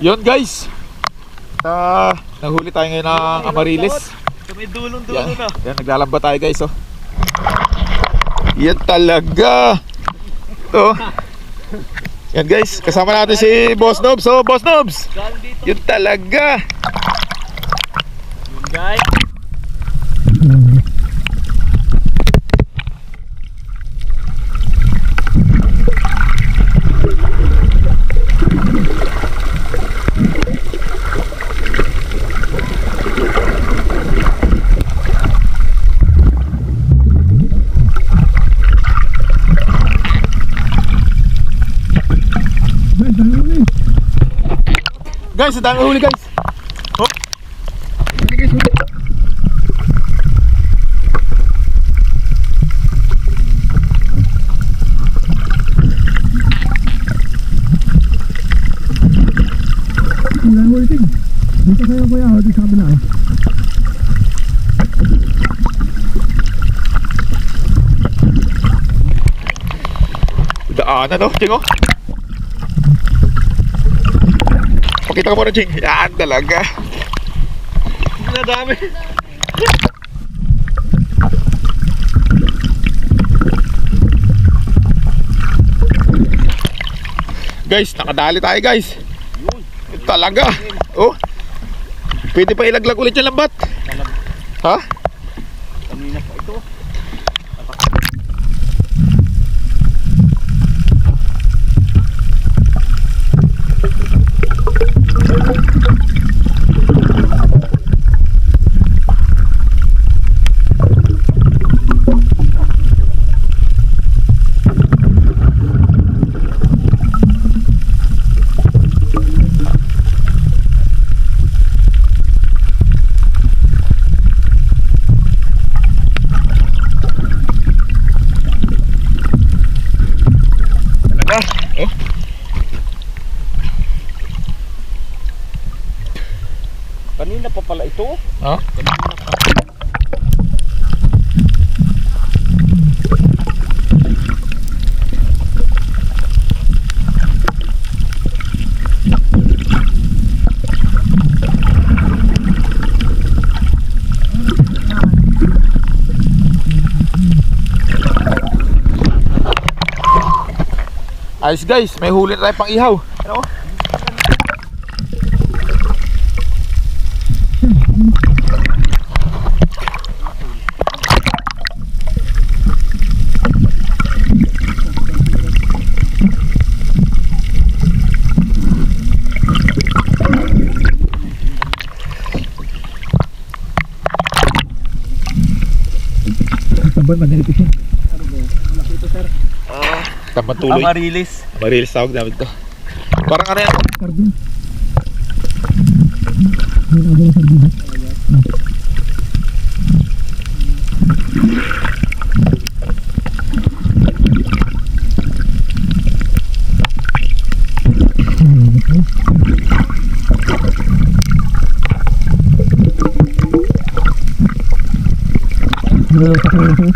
Yun guys. Ah, nahuli tayo ngayon ng Amarilis. Sa may dulong-dulo Yan, na. yan naglalamba tayo guys oh. Yan talaga. To. Yan guys, kasama natin si Boss Nobs. So, Boss Nobs. Yun talaga. Yun guys. Guys, ang dami huli guys. Oh. Wala mo ulitin. Dito kayo kuya, o di sa kabila. oh. Daanan oh, Ching oh. Pakita ka muna, Ching. Yan talaga. Ang dami. Guys, nakadali tayo guys. Yun Talaga. Oh. Pwede pa ilaglag ulit yung lambat. Ha? Kanina pa ito. Talaga. Oh. Kanina pa pala ito. Ha? Kanina pa. Ayos guys, may huli na tayo pang ihaw. Ano? Sabay, madalito siya. Ah, Tamang tuloy. Amarilis. Marilis tawag namin to. Parang ano yan? Carbon. May aga yung sardinas. Wala sa kanya ko.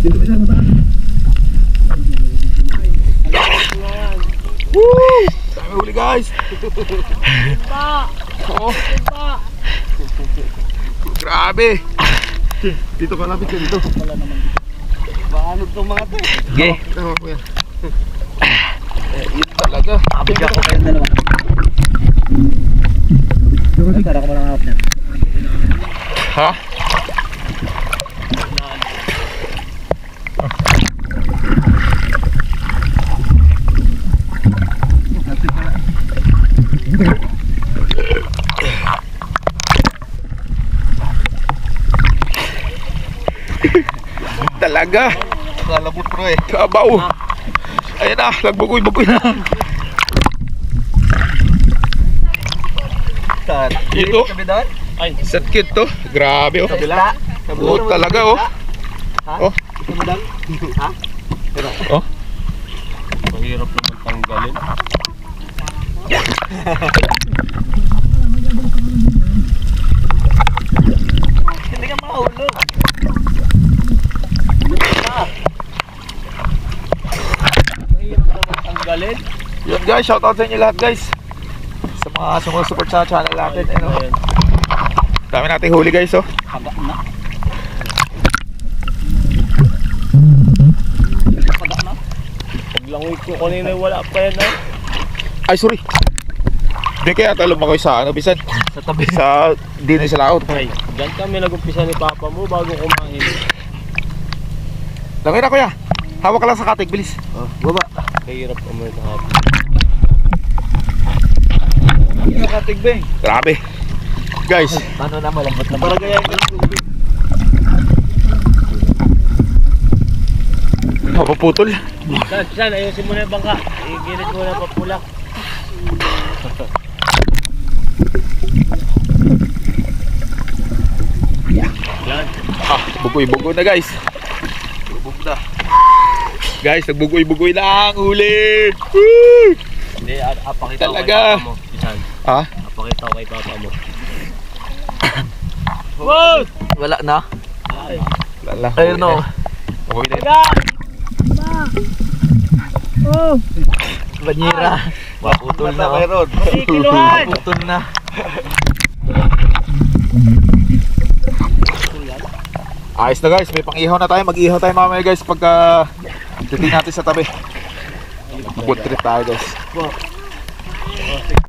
Dito ba siya mataas? Dami huli guys. Oo. Grabe. Dito ka lapit ka dito. Paano itong mga to? Sige. Ano ko yan? Eh, yun talaga. Abigyan ko kayong dalawa. Dito. Tara ko lang niyan. Ha? Talaga. Kalabot bro eh. Kabaw. Ayan na, nagbugoy-bugoy na. Ito. Ay, Set kit to. Grabe oh. kabila. Oo, talaga oh. Oh. Ito mo dal? Ha? Oh. Mahirap naman tanggalin. Hindi ka mahulog. Mahirap tanggalin. Yun guys, shoutout sa inyo lahat guys. Sa mga sumusupport sa channel natin. Ano, Ayan. dami nating huli guys oh. Paga na. Paglangoy ko kanina wala pa yan ah. Ay sorry. Di kaya talong ako sa ano bisan. Sa tabi. Sa din sa laot. Ay, dyan kami nag-umpisa ni Papa mo bago kumain. Langay na kuya. Hawak ka lang sa katig, bilis. Oh, baba. Mahirap naman ito hapon. Nakatigbeng. Grabe. Guys, Paano na malambot na Para gaya yung mapuputol. San, san, ayusin mo na yung bangka. Igilit mo na papulak. Yan. Ah, bugoy-bugoy na guys. Guys, nagbugoy-bugoy na ang huli. Woo! Hindi, a- apakita ko kay Talaga. Papa mo. San, Ha? apakita ko kay Papa mo. Wow! Wala na. Ay, Lala. Ayun no. Bugoy na. Taga! Banyera. Maputol na. mayroon. Kiluhan! Maputol na. Ayos na guys, may pang-ihaw na tayo. Mag-ihaw tayo mamaya guys pagka titingin natin sa tabi. Good trip tayo guys.